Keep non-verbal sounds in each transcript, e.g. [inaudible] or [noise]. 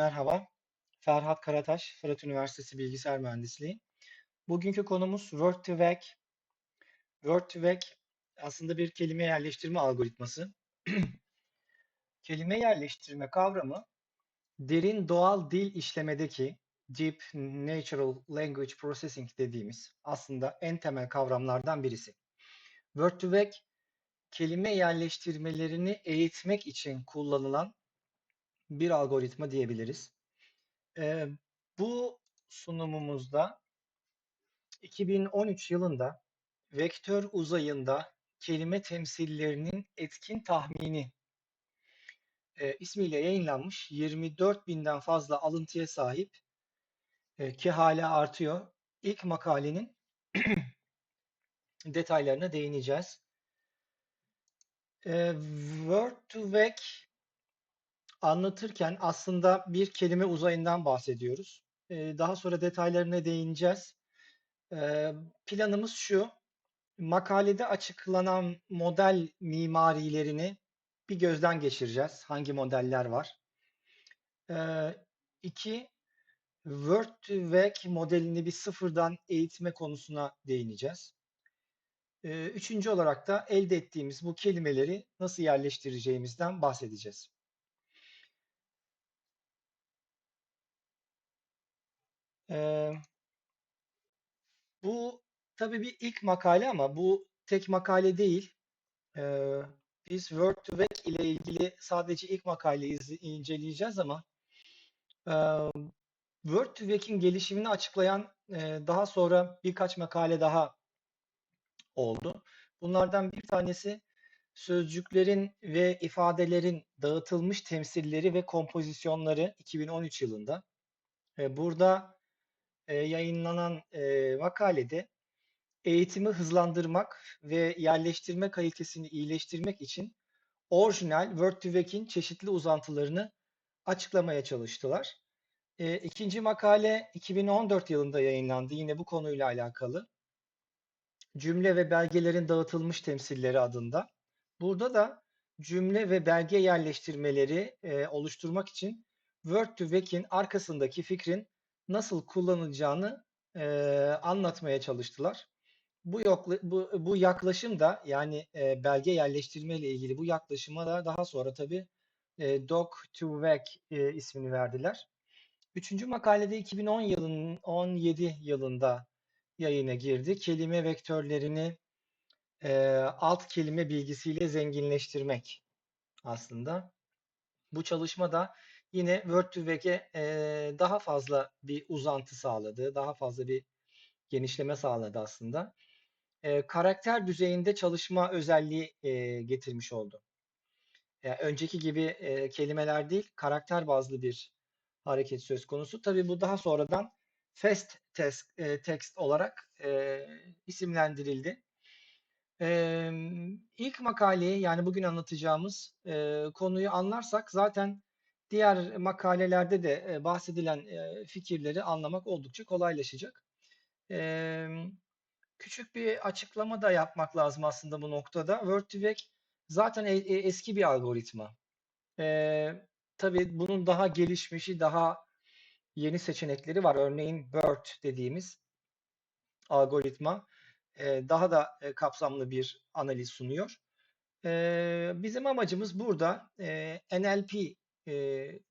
Merhaba, Ferhat Karataş, Fırat Üniversitesi Bilgisayar Mühendisliği. Bugünkü konumuz Word2Vec. Word2Vec aslında bir kelime yerleştirme algoritması. [clears throat] kelime yerleştirme kavramı derin doğal dil işlemedeki Deep Natural Language Processing dediğimiz aslında en temel kavramlardan birisi. Word2Vec kelime yerleştirmelerini eğitmek için kullanılan bir algoritma diyebiliriz. Ee, bu sunumumuzda 2013 yılında vektör uzayında kelime temsillerinin etkin tahmini e, ismiyle yayınlanmış 24 binden fazla alıntıya sahip e, ki hala artıyor. İlk makalenin [clears throat] detaylarına değineceğiz. E, Word2Vec anlatırken aslında bir kelime uzayından bahsediyoruz. E, daha sonra detaylarına değineceğiz. E, planımız şu, makalede açıklanan model mimarilerini bir gözden geçireceğiz. Hangi modeller var? Ee, iki, Word2Vec modelini bir sıfırdan eğitme konusuna değineceğiz. Üçüncü olarak da elde ettiğimiz bu kelimeleri nasıl yerleştireceğimizden bahsedeceğiz. Ee, bu tabii bir ilk makale ama bu tek makale değil. Ee, biz Word2Vec ile ilgili sadece ilk makaleyi inceleyeceğiz ama e, Word2Vec'in gelişimini açıklayan e, daha sonra birkaç makale daha oldu. Bunlardan bir tanesi sözcüklerin ve ifadelerin dağıtılmış temsilleri ve kompozisyonları 2013 yılında. Burada e, yayınlanan e, makalede eğitimi hızlandırmak ve yerleştirme kalitesini iyileştirmek için orijinal Word2Vec'in çeşitli uzantılarını açıklamaya çalıştılar. E, ikinci makale 2014 yılında yayınlandı yine bu konuyla alakalı. Cümle ve belgelerin dağıtılmış temsilleri adında. Burada da cümle ve belge yerleştirmeleri e, oluşturmak için Word2Vec'in arkasındaki fikrin nasıl kullanılacağını e, anlatmaya çalıştılar. Bu, yokla, bu, bu yaklaşım da yani e, belge yerleştirme ile ilgili bu yaklaşıma da daha sonra tabii e, Doc2Vec e, ismini verdiler. Üçüncü makalede 2010 yılının 17 yılında yayına girdi. Kelime vektörlerini e, alt kelime bilgisiyle zenginleştirmek aslında. Bu çalışma da yine Word2Vec'e e, daha fazla bir uzantı sağladı, daha fazla bir genişleme sağladı aslında. E, karakter düzeyinde çalışma özelliği e, getirmiş oldu. Yani önceki gibi e, kelimeler değil, karakter bazlı bir hareket söz konusu. Tabii bu daha sonradan fast text, e, text olarak e, isimlendirildi. E, ilk makaleyi yani bugün anlatacağımız e, konuyu anlarsak zaten diğer makalelerde de e, bahsedilen e, fikirleri anlamak oldukça kolaylaşacak. Küçük bir açıklama da yapmak lazım aslında bu noktada. Word2Vec zaten e, eski bir algoritma. Tabii bunun daha gelişmişi, daha yeni seçenekleri var. Örneğin BERT dediğimiz algoritma daha da kapsamlı bir analiz sunuyor. Bizim amacımız burada NLP, e,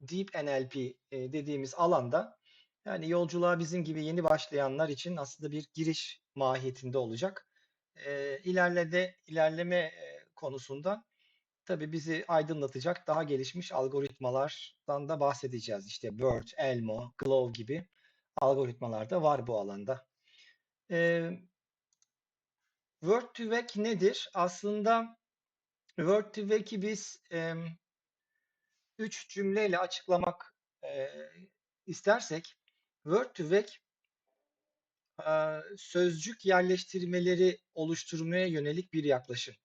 Deep NLP e, dediğimiz alanda yani yolculuğa bizim gibi yeni başlayanlar için aslında bir giriş mahiyetinde olacak. E, ilerlede ilerleme e, konusunda tabii bizi aydınlatacak daha gelişmiş algoritmalardan da bahsedeceğiz. İşte BERT, ELMO, GLOW gibi algoritmalar da var bu alanda. E, Word2Vec nedir? Aslında Word2Vec'i biz e, üç cümleyle açıklamak e, istersek Word2Vec e, sözcük yerleştirmeleri oluşturmaya yönelik bir yaklaşım.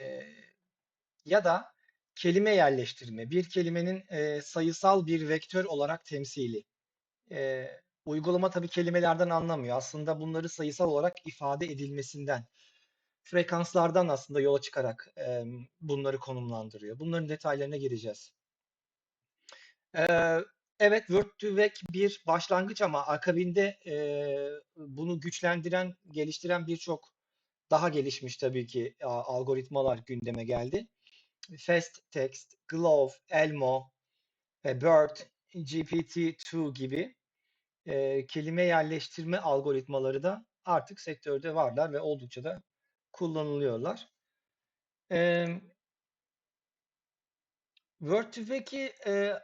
E, ya da kelime yerleştirme, bir kelimenin e, sayısal bir vektör olarak temsili. E, uygulama tabii kelimelerden anlamıyor. Aslında bunları sayısal olarak ifade edilmesinden, frekanslardan aslında yola çıkarak e, bunları konumlandırıyor. Bunların detaylarına gireceğiz. Ee, evet, Word2Vec bir başlangıç ama akabinde e, bunu güçlendiren, geliştiren birçok daha gelişmiş tabii ki algoritmalar gündeme geldi. Fast Text, Glove, Elmo, e, Bird, GPT-2 gibi e, kelime yerleştirme algoritmaları da artık sektörde varlar ve oldukça da kullanılıyorlar. E, Word2Vec'i e,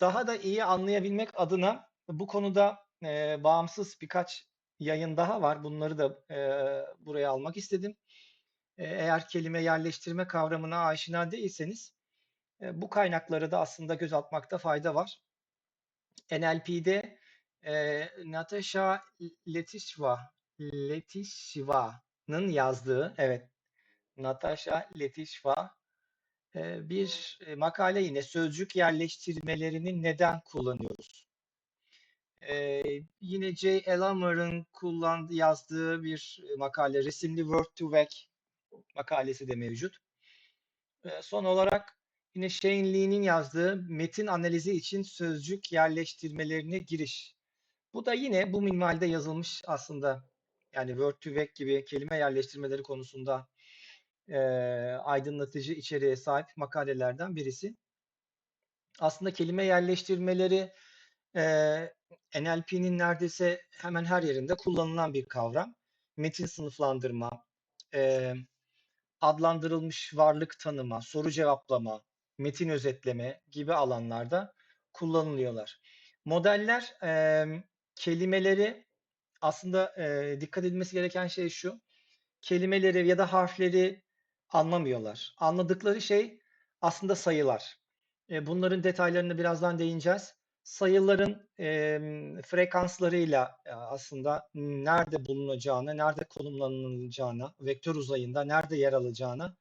daha da iyi anlayabilmek adına bu konuda e, bağımsız birkaç yayın daha var. Bunları da e, buraya almak istedim. E, eğer kelime yerleştirme kavramına aşina değilseniz e, bu kaynakları da aslında göz atmakta fayda var. NLP'de e, Natasha Letishva Letishva'nın yazdığı, evet Natasha Letishva e, bir makale yine sözcük yerleştirmelerini neden kullanıyoruz? E, yine J. Elmer'ın kullandığı, yazdığı bir makale, resimli Word2Vec makalesi de mevcut. E, son olarak yine Shane Lee'nin yazdığı metin analizi için sözcük yerleştirmelerine giriş. Bu da yine bu minvalde yazılmış aslında. Yani Word2Vec gibi kelime yerleştirmeleri konusunda e, aydınlatıcı içeriğe sahip makalelerden birisi. Aslında kelime yerleştirmeleri e, NLP'nin neredeyse hemen her yerinde kullanılan bir kavram. Metin sınıflandırma, e, adlandırılmış varlık tanıma, soru cevaplama, metin özetleme gibi alanlarda kullanılıyorlar. Modeller e, kelimeleri aslında e, dikkat edilmesi gereken şey şu. Kelimeleri ya da harfleri anlamıyorlar. Anladıkları şey aslında sayılar. E, bunların detaylarını birazdan değineceğiz. Sayıların e, frekanslarıyla e, aslında nerede bulunacağını, nerede konumlanılacağını, vektör uzayında nerede yer alacağını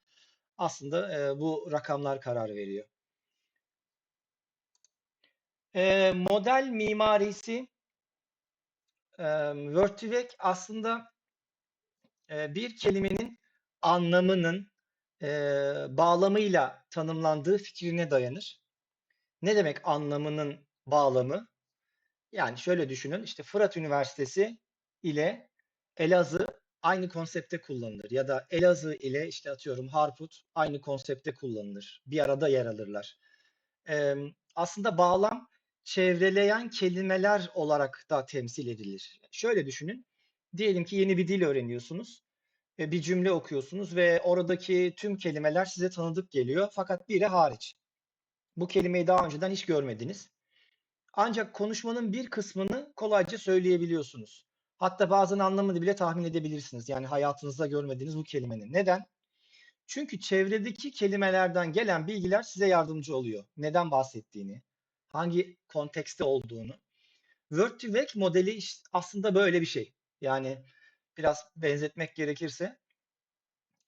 aslında e, bu rakamlar karar veriyor. E, model mimarisi Word2Vec aslında bir kelimenin anlamının bağlamıyla tanımlandığı fikrine dayanır. Ne demek anlamının bağlamı? Yani şöyle düşünün işte Fırat Üniversitesi ile Elazığ aynı konsepte kullanılır. Ya da Elazığ ile işte atıyorum Harput aynı konsepte kullanılır. Bir arada yer alırlar. Ee, aslında bağlam çevreleyen kelimeler olarak da temsil edilir. Şöyle düşünün. Diyelim ki yeni bir dil öğreniyorsunuz. Bir cümle okuyorsunuz ve oradaki tüm kelimeler size tanıdık geliyor. Fakat biri hariç. Bu kelimeyi daha önceden hiç görmediniz. Ancak konuşmanın bir kısmını kolayca söyleyebiliyorsunuz. Hatta bazen anlamını bile tahmin edebilirsiniz. Yani hayatınızda görmediğiniz bu kelimenin. Neden? Çünkü çevredeki kelimelerden gelen bilgiler size yardımcı oluyor. Neden bahsettiğini, hangi kontekste olduğunu. Word2Vec modeli aslında böyle bir şey. Yani biraz benzetmek gerekirse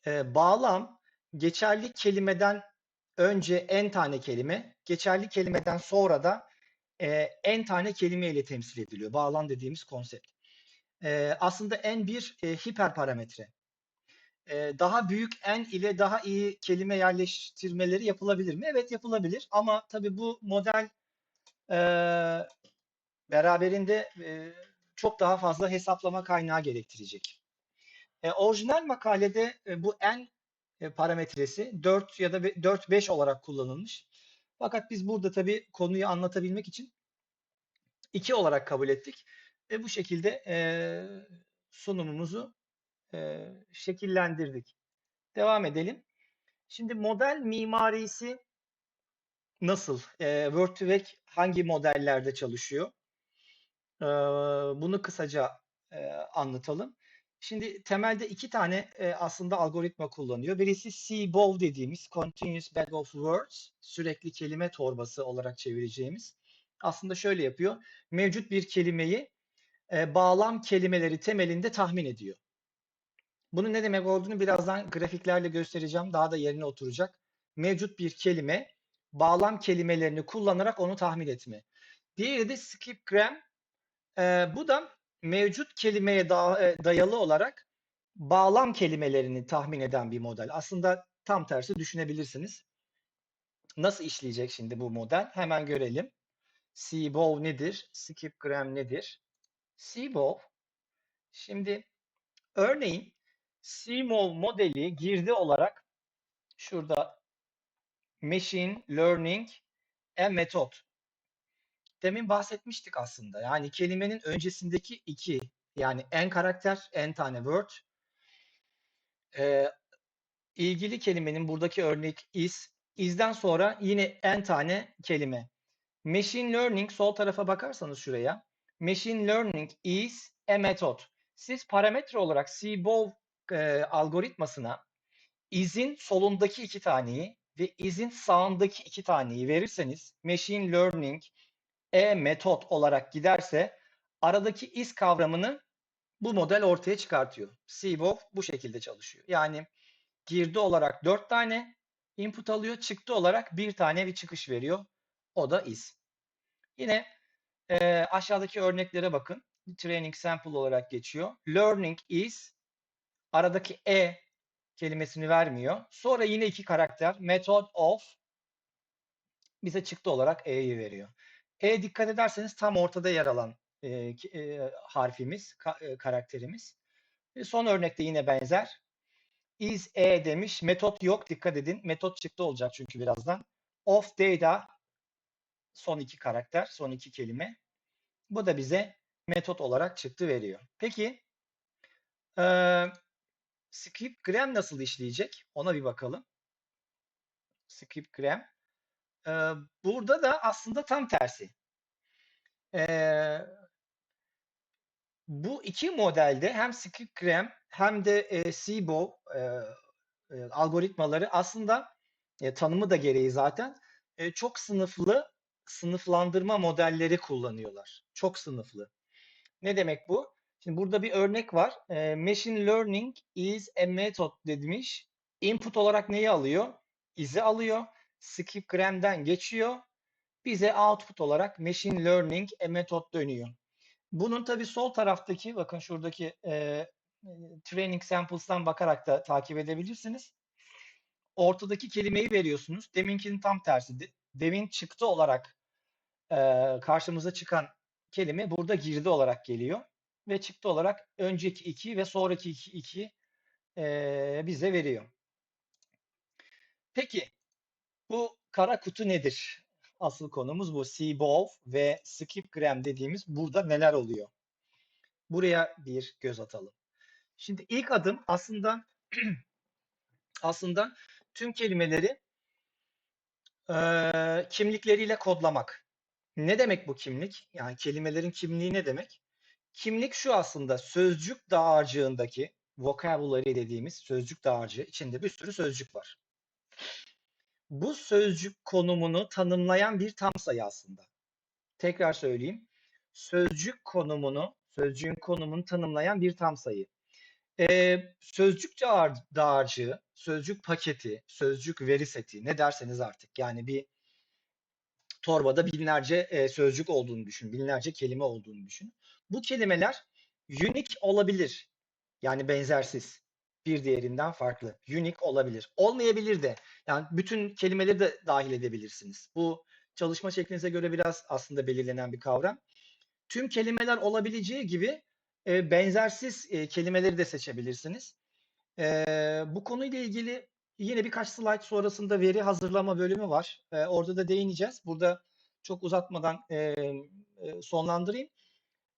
e, bağlam geçerli kelimeden önce en tane kelime, geçerli kelimeden sonra da e, en tane kelime ile temsil ediliyor. Bağlam dediğimiz konsept. E, aslında en bir e, hiperparametre. E, daha büyük en ile daha iyi kelime yerleştirmeleri yapılabilir mi? Evet yapılabilir ama tabii bu model e, beraberinde e, çok daha fazla hesaplama kaynağı gerektirecek. E, orijinal makalede e, bu en e, parametresi 4 ya da 4-5 olarak kullanılmış. Fakat biz burada tabii konuyu anlatabilmek için 2 olarak kabul ettik. Ve bu şekilde e, sunumumuzu e, şekillendirdik. Devam edelim. Şimdi model mimarisi nasıl? E, Word2Vec hangi modellerde çalışıyor? E, bunu kısaca e, anlatalım. Şimdi temelde iki tane e, aslında algoritma kullanıyor. Birisi CBOW dediğimiz Continuous Bag of Words, sürekli kelime torbası olarak çevireceğimiz. Aslında şöyle yapıyor. Mevcut bir kelimeyi e, bağlam kelimeleri temelinde tahmin ediyor. Bunun ne demek olduğunu birazdan grafiklerle göstereceğim. Daha da yerine oturacak. Mevcut bir kelime, bağlam kelimelerini kullanarak onu tahmin etme. Diğeri de skipgram. E, bu da mevcut kelimeye da, e, dayalı olarak bağlam kelimelerini tahmin eden bir model. Aslında tam tersi düşünebilirsiniz. Nasıl işleyecek şimdi bu model? Hemen görelim. CBOV nedir? Skipgram nedir? CBOV şimdi örneğin CMOV modeli girdi olarak şurada Machine Learning a Method. Demin bahsetmiştik aslında. Yani kelimenin öncesindeki iki yani en karakter, en tane word. Ee, ilgili kelimenin buradaki örnek is. Is'den sonra yine en tane kelime. Machine Learning sol tarafa bakarsanız şuraya. Machine Learning is a method. Siz parametre olarak CBOV e, algoritmasına izin solundaki iki taneyi ve izin sağındaki iki taneyi verirseniz Machine Learning e metot olarak giderse aradaki is kavramını bu model ortaya çıkartıyor. CBOV bu şekilde çalışıyor. Yani girdi olarak 4 tane input alıyor, çıktı olarak bir tane bir çıkış veriyor. O da is. Yine e, aşağıdaki örneklere bakın. Training sample olarak geçiyor. Learning is aradaki e kelimesini vermiyor. Sonra yine iki karakter method of bize çıktı olarak e'yi veriyor. E dikkat ederseniz tam ortada yer alan e, e, harfimiz, ka, e, karakterimiz. E, son örnekte yine benzer. Is e demiş. Metot yok. Dikkat edin. Metot çıktı olacak çünkü birazdan. Of data son iki karakter, son iki kelime. Bu da bize metot olarak çıktı veriyor. Peki e, scriptgram nasıl işleyecek? Ona bir bakalım. Scriptgram. E, burada da aslında tam tersi. E, bu iki modelde hem scriptgram hem de e, CBOW e, e, algoritmaları aslında e, tanımı da gereği zaten e, çok sınıflı sınıflandırma modelleri kullanıyorlar. Çok sınıflı. Ne demek bu? Şimdi burada bir örnek var. E, machine learning is a method demiş. Input olarak neyi alıyor? İzi alıyor. Skipgram'den geçiyor. Bize output olarak machine learning a method dönüyor. Bunun tabii sol taraftaki bakın şuradaki e, training samples'tan bakarak da takip edebilirsiniz. Ortadaki kelimeyi veriyorsunuz. Deminkinin tam tersi. Demin çıktı olarak e, karşımıza çıkan kelime burada girdi olarak geliyor. Ve çıktı olarak önceki iki ve sonraki iki, iki e, bize veriyor. Peki bu kara kutu nedir? Asıl konumuz bu. CBOV ve Skipgram dediğimiz burada neler oluyor? Buraya bir göz atalım. Şimdi ilk adım aslında [clears throat] aslında tüm kelimeleri e, kimlikleriyle kodlamak. Ne demek bu kimlik? Yani kelimelerin kimliği ne demek? Kimlik şu aslında sözcük dağarcığındaki vocabulary dediğimiz sözcük dağarcığı içinde bir sürü sözcük var. Bu sözcük konumunu tanımlayan bir tam sayı aslında. Tekrar söyleyeyim. Sözcük konumunu, sözcüğün konumunu tanımlayan bir tam sayı. Ee, sözcük dağarcığı, sözcük paketi, sözcük veri seti ne derseniz artık. Yani bir torbada binlerce e, sözcük olduğunu düşün, binlerce kelime olduğunu düşün. Bu kelimeler unique olabilir. Yani benzersiz. Bir diğerinden farklı. Unique olabilir. Olmayabilir de. Yani bütün kelimeleri de dahil edebilirsiniz. Bu çalışma şeklinize göre biraz aslında belirlenen bir kavram. Tüm kelimeler olabileceği gibi e, benzersiz e, kelimeleri de seçebilirsiniz. E, bu konuyla ilgili yine birkaç slide sonrasında veri hazırlama bölümü var. E, orada da değineceğiz. Burada çok uzatmadan e, e, sonlandırayım.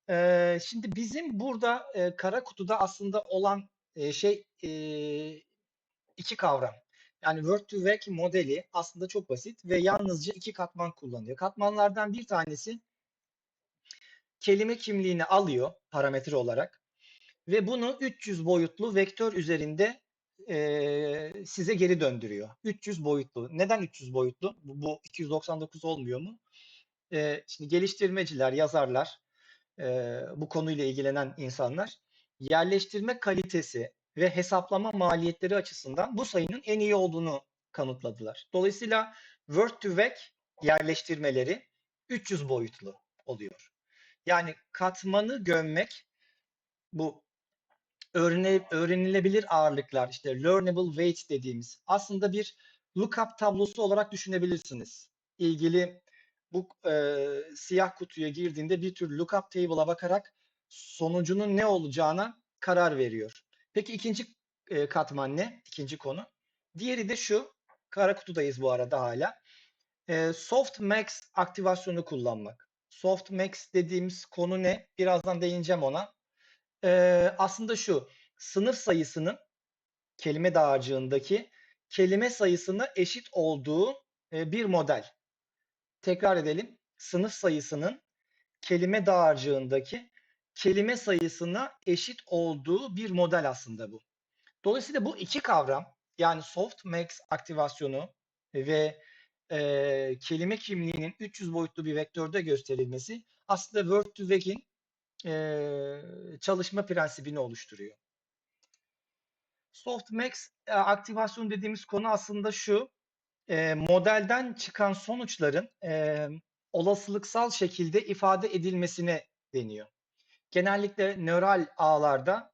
E, şimdi bizim burada e, kara kutuda aslında olan e, şey e, iki kavram. Yani Word to Vec modeli aslında çok basit ve yalnızca iki katman kullanıyor. Katmanlardan bir tanesi kelime kimliğini alıyor parametre olarak ve bunu 300 boyutlu vektör üzerinde e, size geri döndürüyor. 300 boyutlu. Neden 300 boyutlu? Bu, bu 299 olmuyor mu? E, şimdi geliştirmeciler, yazarlar, e, bu konuyla ilgilenen insanlar yerleştirme kalitesi ve hesaplama maliyetleri açısından bu sayının en iyi olduğunu kanıtladılar. Dolayısıyla Word to Vec yerleştirmeleri 300 boyutlu oluyor. Yani katmanı gömmek bu öğrenilebilir ağırlıklar işte learnable weight dediğimiz aslında bir lookup tablosu olarak düşünebilirsiniz. İlgili bu e, siyah kutuya girdiğinde bir tür lookup table'a bakarak sonucunun ne olacağına karar veriyor. Peki ikinci e, katman ne? İkinci konu. Diğeri de şu. Kara kutudayız bu arada hala. E, Softmax aktivasyonu kullanmak. Softmax dediğimiz konu ne? Birazdan değineceğim ona. E, aslında şu. Sınıf sayısının kelime dağarcığındaki kelime sayısına eşit olduğu e, bir model. Tekrar edelim. Sınıf sayısının kelime dağarcığındaki kelime sayısına eşit olduğu bir model aslında bu. Dolayısıyla bu iki kavram yani softmax aktivasyonu ve e, kelime kimliğinin 300 boyutlu bir vektörde gösterilmesi aslında Word2Vec'in e, çalışma prensibini oluşturuyor. Softmax e, aktivasyon dediğimiz konu aslında şu. E, modelden çıkan sonuçların e, olasılıksal şekilde ifade edilmesine deniyor. Genellikle nöral ağlarda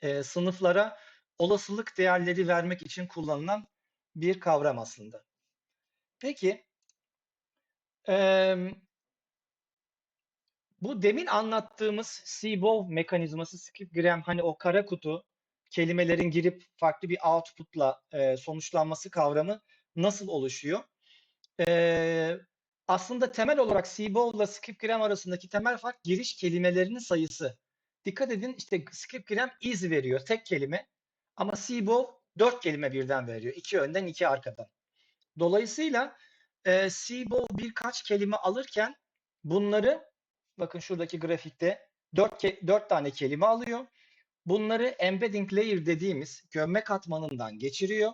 e, sınıflara olasılık değerleri vermek için kullanılan bir kavram aslında. Peki e, bu demin anlattığımız Seabow mekanizması, skipgram hani o kara kutu kelimelerin girip farklı bir output'la e, sonuçlanması kavramı nasıl oluşuyor? E, aslında temel olarak Seabow ile skipgram arasındaki temel fark giriş kelimelerinin sayısı. Dikkat edin işte skipgram is veriyor tek kelime ama Seabow dört kelime birden veriyor. iki önden iki arkadan. Dolayısıyla e, Seabow birkaç kelime alırken bunları bakın şuradaki grafikte dört, dört tane kelime alıyor. Bunları embedding layer dediğimiz gömme katmanından geçiriyor.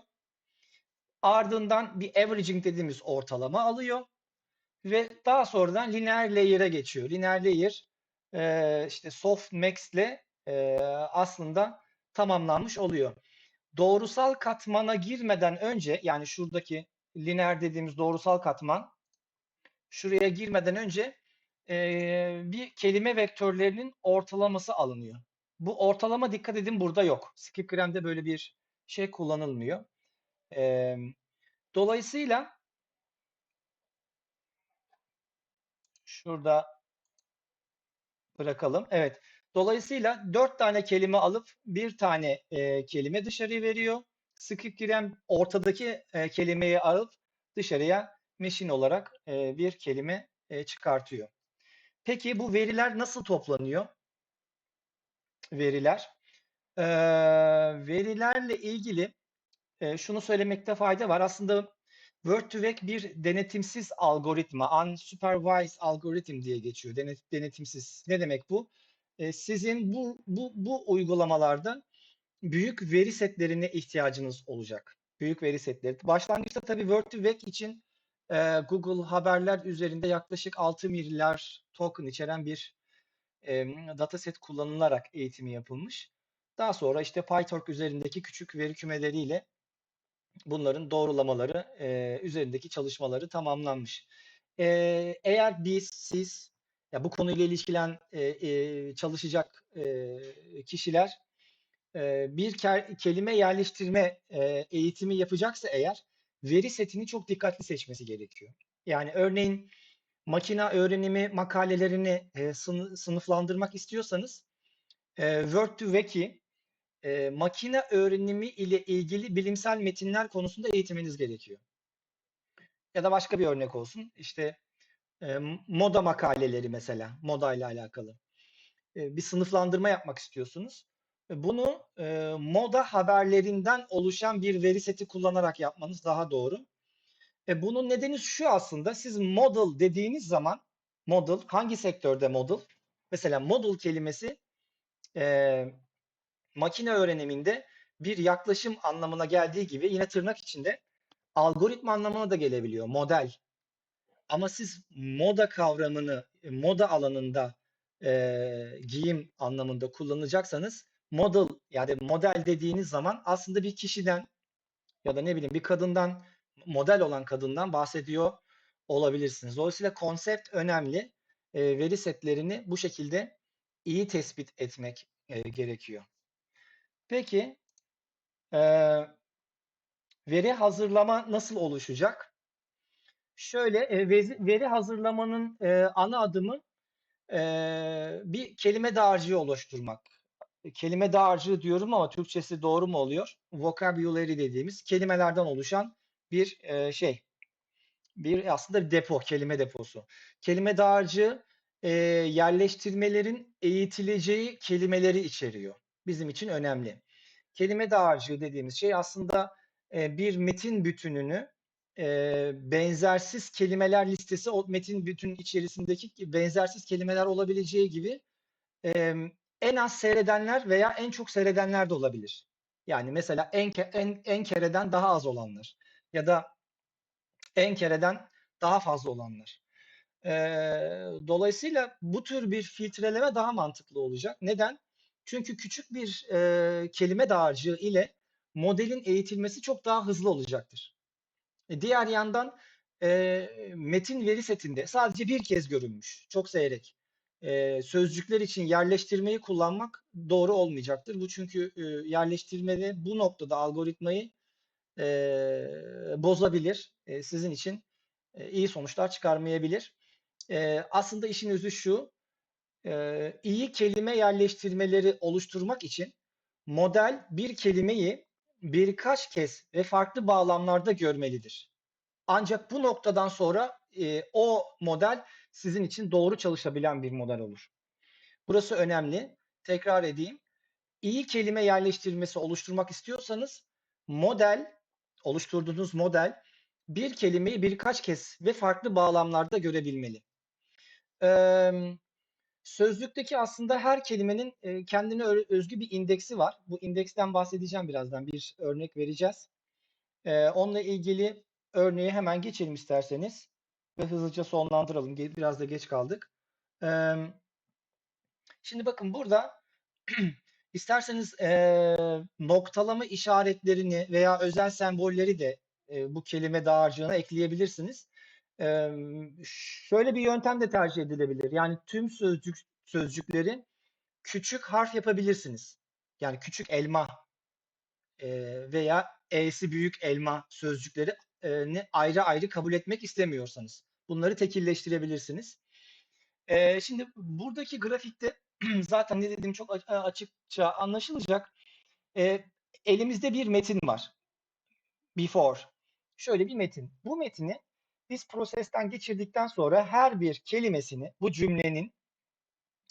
Ardından bir averaging dediğimiz ortalama alıyor. Ve daha sonradan linear layer'a geçiyor. Linear layer e, işte softmax ile e, aslında tamamlanmış oluyor. Doğrusal katmana girmeden önce yani şuradaki lineer dediğimiz doğrusal katman şuraya girmeden önce e, bir kelime vektörlerinin ortalaması alınıyor. Bu ortalama dikkat edin burada yok. Skipgram'de böyle bir şey kullanılmıyor. E, dolayısıyla şurada bırakalım. Evet. Dolayısıyla dört tane kelime alıp bir tane e, kelime dışarı veriyor. Skipgram ortadaki e, kelimeyi alıp dışarıya machine olarak e, bir kelime e, çıkartıyor. Peki bu veriler nasıl toplanıyor? Veriler. Ee, verilerle ilgili e, şunu söylemekte fayda var. Aslında Word2Vec bir denetimsiz algoritma, unsupervised algoritm diye geçiyor. Denet, denetimsiz. Ne demek bu? E, sizin bu, bu, bu uygulamalarda büyük veri setlerine ihtiyacınız olacak. Büyük veri setleri. Başlangıçta tabii Word2Vec için e, Google haberler üzerinde yaklaşık 6 milyar token içeren bir e, dataset kullanılarak eğitimi yapılmış. Daha sonra işte PyTorch üzerindeki küçük veri kümeleriyle bunların doğrulamaları e, üzerindeki çalışmaları tamamlanmış. E, eğer biz, siz ya bu konuyla ilişkilen e, e, çalışacak e, kişiler e, bir kelime yerleştirme e, eğitimi yapacaksa eğer veri setini çok dikkatli seçmesi gerekiyor. Yani örneğin makina öğrenimi makalelerini e, sınıflandırmak istiyorsanız e, Word2Vec'i e, makine öğrenimi ile ilgili bilimsel metinler konusunda eğitiminiz gerekiyor. Ya da başka bir örnek olsun. İşte e, moda makaleleri mesela, moda ile alakalı. E, bir sınıflandırma yapmak istiyorsunuz. E, bunu e, moda haberlerinden oluşan bir veri seti kullanarak yapmanız daha doğru. E, bunun nedeni şu aslında. Siz model dediğiniz zaman model hangi sektörde model? Mesela model kelimesi e, makine öğreniminde bir yaklaşım anlamına geldiği gibi yine tırnak içinde algoritma anlamına da gelebiliyor. Model. Ama siz moda kavramını moda alanında e, giyim anlamında kullanacaksanız model yani model dediğiniz zaman aslında bir kişiden ya da ne bileyim bir kadından model olan kadından bahsediyor olabilirsiniz. Dolayısıyla konsept önemli. E, veri setlerini bu şekilde iyi tespit etmek e, gerekiyor. Peki e, veri hazırlama nasıl oluşacak? Şöyle e, veri hazırlamanın e, ana adımı e, bir kelime dağarcığı oluşturmak. Kelime dağarcığı diyorum ama Türkçesi doğru mu oluyor? Vocabulary dediğimiz kelimelerden oluşan bir e, şey. Bir aslında bir depo, kelime deposu. Kelime dağarcığı e, yerleştirmelerin eğitileceği kelimeleri içeriyor. Bizim için önemli. Kelime dağarcığı dediğimiz şey aslında e, bir metin bütününü e, benzersiz kelimeler listesi o metin bütün içerisindeki benzersiz kelimeler olabileceği gibi e, en az seyredenler veya en çok seyredenler de olabilir. Yani mesela en, en, en kereden daha az olanlar ya da en kereden daha fazla olanlar. Ee, dolayısıyla bu tür bir filtreleme daha mantıklı olacak. Neden? Çünkü küçük bir e, kelime dağarcığı ile modelin eğitilmesi çok daha hızlı olacaktır. E, diğer yandan e, metin veri setinde sadece bir kez görülmüş, çok seyrek. E, sözcükler için yerleştirmeyi kullanmak doğru olmayacaktır. Bu çünkü e, yerleştirmede bu noktada algoritmayı e, bozabilir. E, sizin için e, iyi sonuçlar çıkarmayabilir. E, aslında işin özü şu, e, iyi kelime yerleştirmeleri oluşturmak için model bir kelimeyi birkaç kez ve farklı bağlamlarda görmelidir. Ancak bu noktadan sonra e, o model sizin için doğru çalışabilen bir model olur. Burası önemli. Tekrar edeyim. İyi kelime yerleştirmesi oluşturmak istiyorsanız model, oluşturduğunuz model bir kelimeyi birkaç kez ve farklı bağlamlarda görebilmeli. Ee, sözlükteki aslında her kelimenin e, kendine özgü bir indeksi var. Bu indeksten bahsedeceğim birazdan. Bir örnek vereceğiz. Ee, onunla ilgili örneği hemen geçelim isterseniz ve hızlıca sonlandıralım. Biraz da geç kaldık. Ee, şimdi bakın burada [clears throat] isterseniz e, noktalama işaretlerini veya özel sembolleri de e, bu kelime dağarcığına ekleyebilirsiniz. E, şöyle bir yöntem de tercih edilebilir. Yani tüm sözcük sözcükleri küçük harf yapabilirsiniz. Yani küçük elma e, veya e'si büyük elma sözcüklerini ayrı ayrı kabul etmek istemiyorsanız bunları tekilleştirebilirsiniz. E, şimdi buradaki grafikte [clears throat] zaten ne dediğim çok açıkça anlaşılacak. E, elimizde bir metin var. Before. Şöyle bir metin. Bu metini biz prosesten geçirdikten sonra her bir kelimesini, bu cümlenin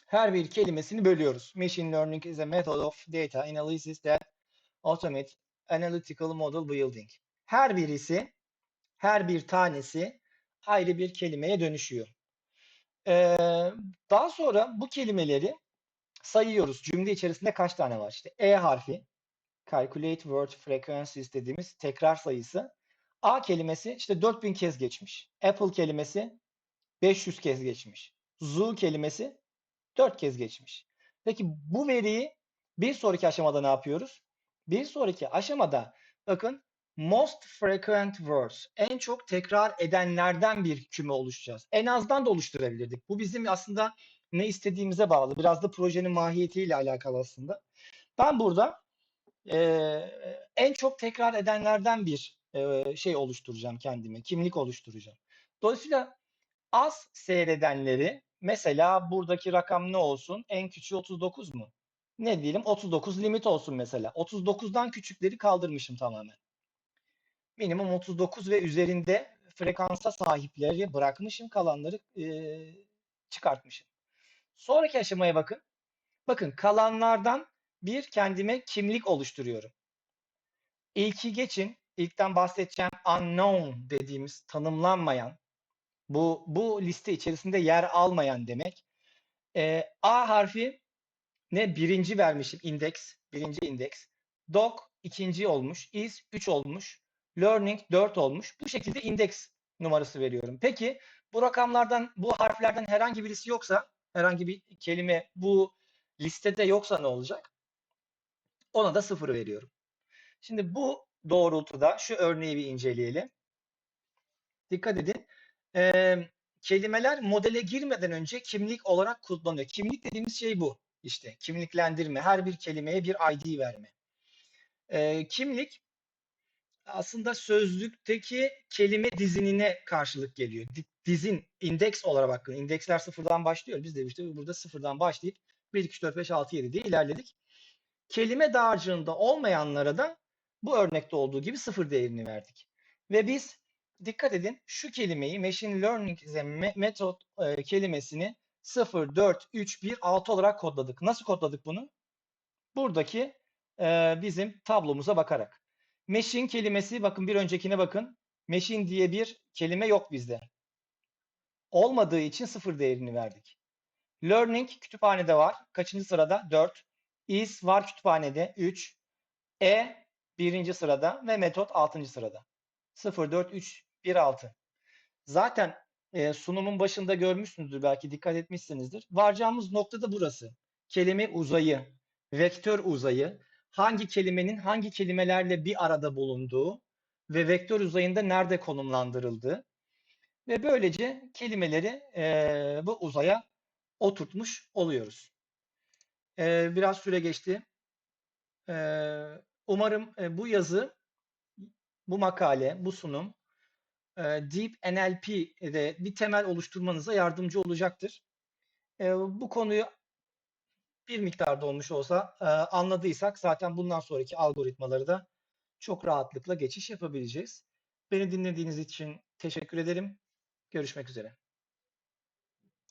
her bir kelimesini bölüyoruz. Machine learning is a method of data analysis that automate analytical model building. Her birisi, her bir tanesi ayrı bir kelimeye dönüşüyor. Ee, daha sonra bu kelimeleri sayıyoruz. Cümle içerisinde kaç tane var? İşte E harfi, calculate word frequencies dediğimiz tekrar sayısı. A kelimesi işte 4000 kez geçmiş. Apple kelimesi 500 kez geçmiş. Zoo kelimesi 4 kez geçmiş. Peki bu veriyi bir sonraki aşamada ne yapıyoruz? Bir sonraki aşamada bakın most frequent words en çok tekrar edenlerden bir küme oluşacağız. En azdan da oluşturabilirdik. Bu bizim aslında ne istediğimize bağlı. Biraz da projenin mahiyetiyle alakalı aslında. Ben burada e, en çok tekrar edenlerden bir şey oluşturacağım kendime. Kimlik oluşturacağım. Dolayısıyla az seyredenleri mesela buradaki rakam ne olsun? En küçüğü 39 mu? Ne diyelim? 39 limit olsun mesela. 39'dan küçükleri kaldırmışım tamamen. Minimum 39 ve üzerinde frekansa sahipleri bırakmışım. Kalanları çıkartmışım. Sonraki aşamaya bakın. Bakın kalanlardan bir kendime kimlik oluşturuyorum. İlki geçin. İlkten bahsedeceğim unknown dediğimiz tanımlanmayan bu bu liste içerisinde yer almayan demek. E, A harfi ne birinci vermişim indeks, birinci indeks. Doc ikinci olmuş, is 3 olmuş, learning 4 olmuş. Bu şekilde indeks numarası veriyorum. Peki bu rakamlardan, bu harflerden herhangi birisi yoksa, herhangi bir kelime bu listede yoksa ne olacak? Ona da sıfır veriyorum. Şimdi bu doğrultuda şu örneği bir inceleyelim. Dikkat edin. Ee, kelimeler modele girmeden önce kimlik olarak kullanılıyor. Kimlik dediğimiz şey bu. İşte kimliklendirme, her bir kelimeye bir ID verme. Ee, kimlik aslında sözlükteki kelime dizinine karşılık geliyor. Di- Dizin indeks olarak bakın. İndeksler sıfırdan başlıyor. Biz de işte burada sıfırdan başlayıp 1, 2, 3, 4, 5, 6, 7 diye ilerledik. Kelime dağarcığında olmayanlara da bu örnekte olduğu gibi sıfır değerini verdik. Ve biz dikkat edin şu kelimeyi machine learning me- method e, kelimesini 0, 4, 3, 1, 6 olarak kodladık. Nasıl kodladık bunu? Buradaki e, bizim tablomuza bakarak. Machine kelimesi bakın bir öncekine bakın. Machine diye bir kelime yok bizde. Olmadığı için sıfır değerini verdik. Learning kütüphanede var. Kaçıncı sırada? 4. Is var kütüphanede 3. E birinci sırada ve metot 6. sırada. 0, 4, 3, 1, 6. Zaten e, sunumun başında görmüşsünüzdür belki dikkat etmişsinizdir. Varacağımız nokta da burası. Kelime uzayı, vektör uzayı, hangi kelimenin hangi kelimelerle bir arada bulunduğu ve vektör uzayında nerede konumlandırıldığı ve böylece kelimeleri e, bu uzaya oturtmuş oluyoruz. E, biraz süre geçti. E, umarım e, bu yazı, bu makale, bu sunum e, Deep NLP'de bir temel oluşturmanıza yardımcı olacaktır. E, bu konuyu bir miktarda olmuş olsa anladıysak zaten bundan sonraki algoritmaları da çok rahatlıkla geçiş yapabileceğiz. Beni dinlediğiniz için teşekkür ederim. Görüşmek üzere.